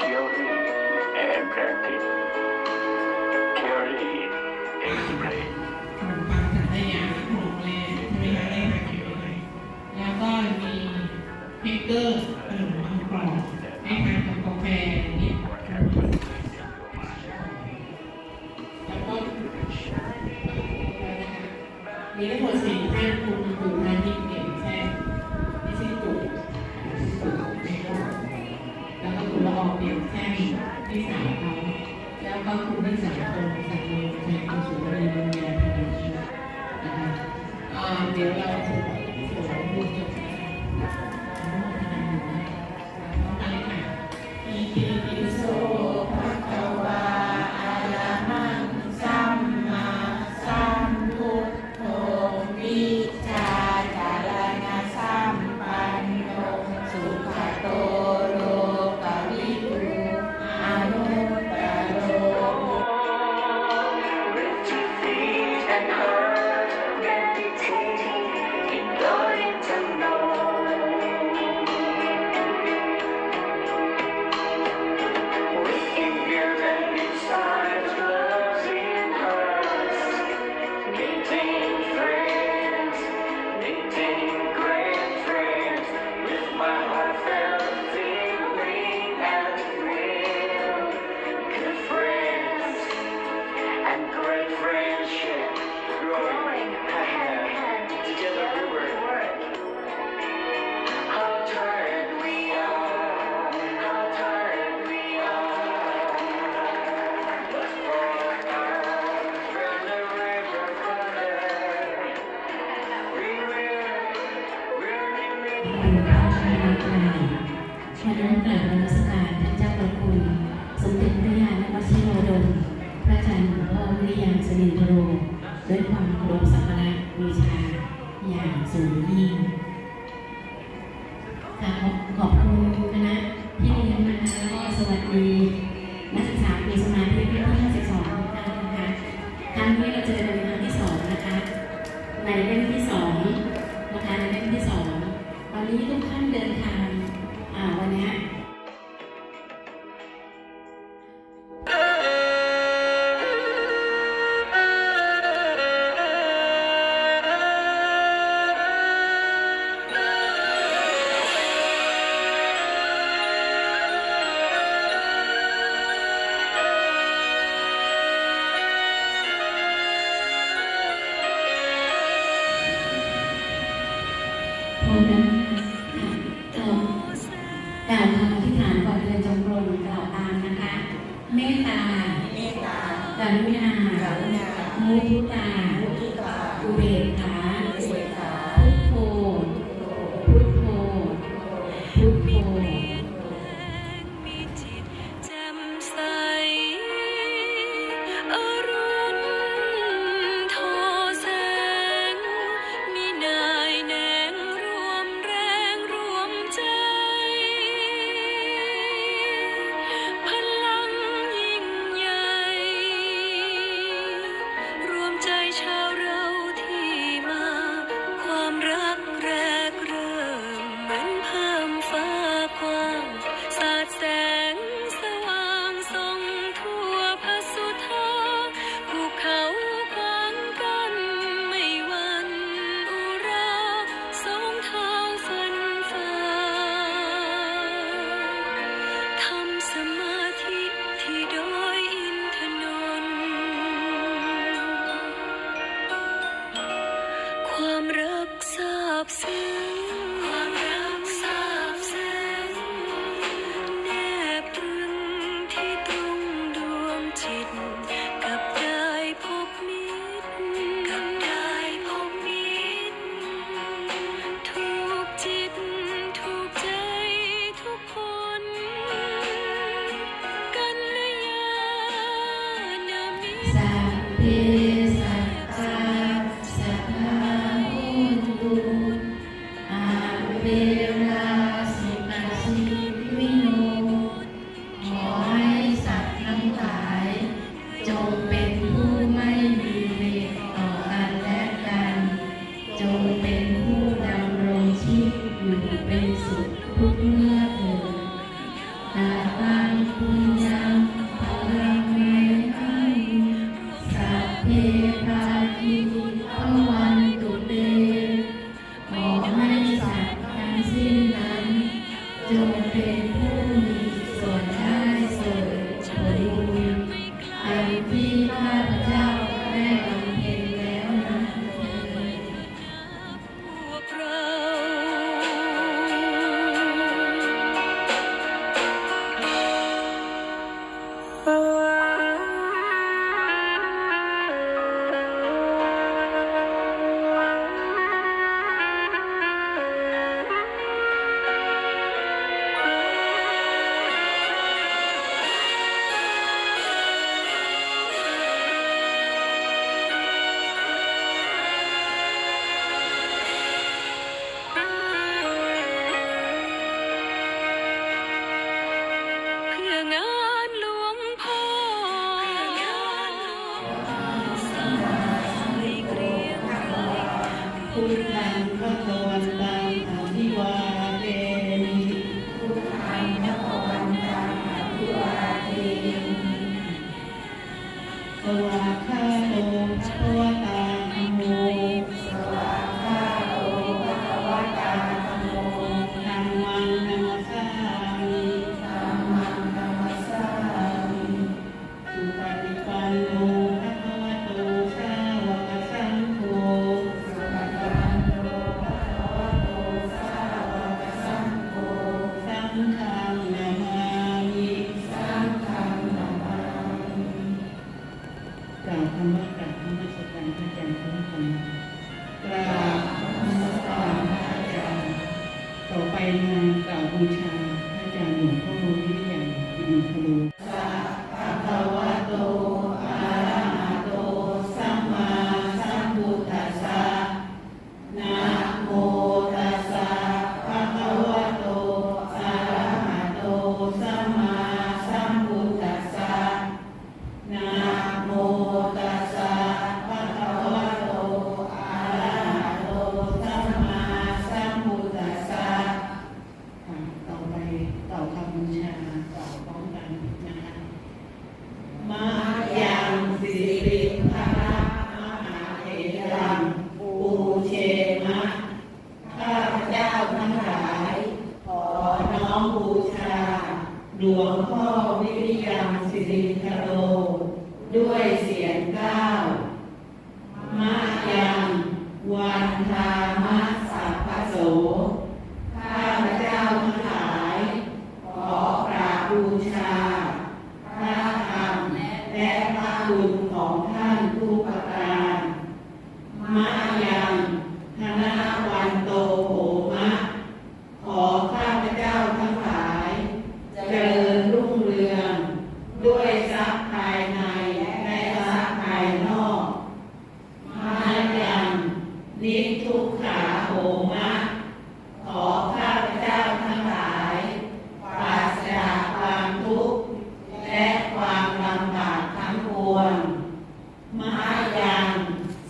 theory and practice. ที่สามเขาแล้วก็คุณทั้งสามคนสามคนแทนคุณสุรรณีบุญญาพิบูลนะคะเดี๋ยวเราจะสคุญ จนิทพโรด้วยความเคารพสักการะบูชาอย่างสูงยิ่งา เมตตากรุณา มุทิตา อุเบกขา บซึ้งความรักซาบซึ้แนบตึงที่ตรงดวงจิต กับได้พบมิตรกับได้พบมิตรถูกจิตถูกใจทุกคน กันและยาณมิตสามเดือน พุทธังพระตวันตังอภิวาเทมิพุทธังพระตวันตังอภิวาเทมิสวาา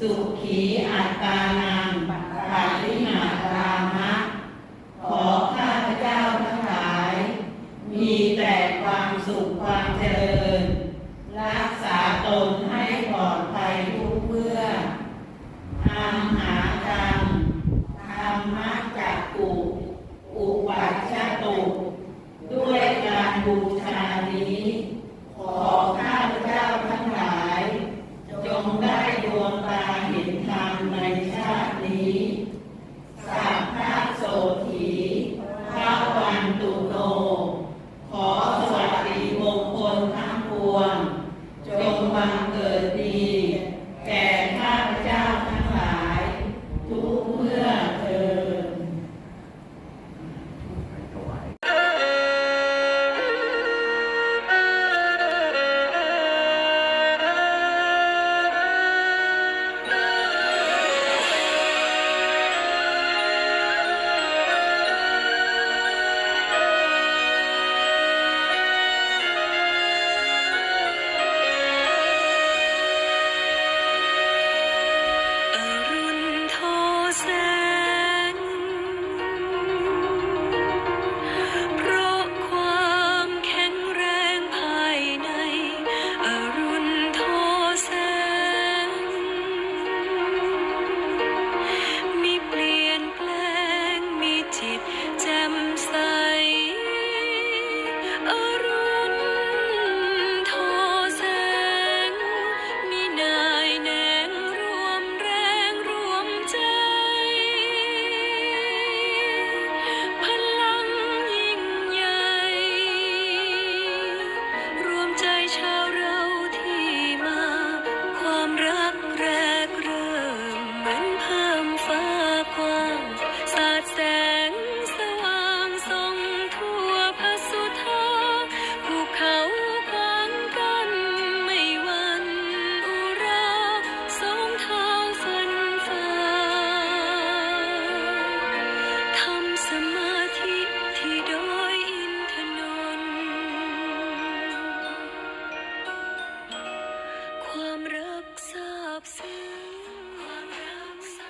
สุขีอัตตานังปา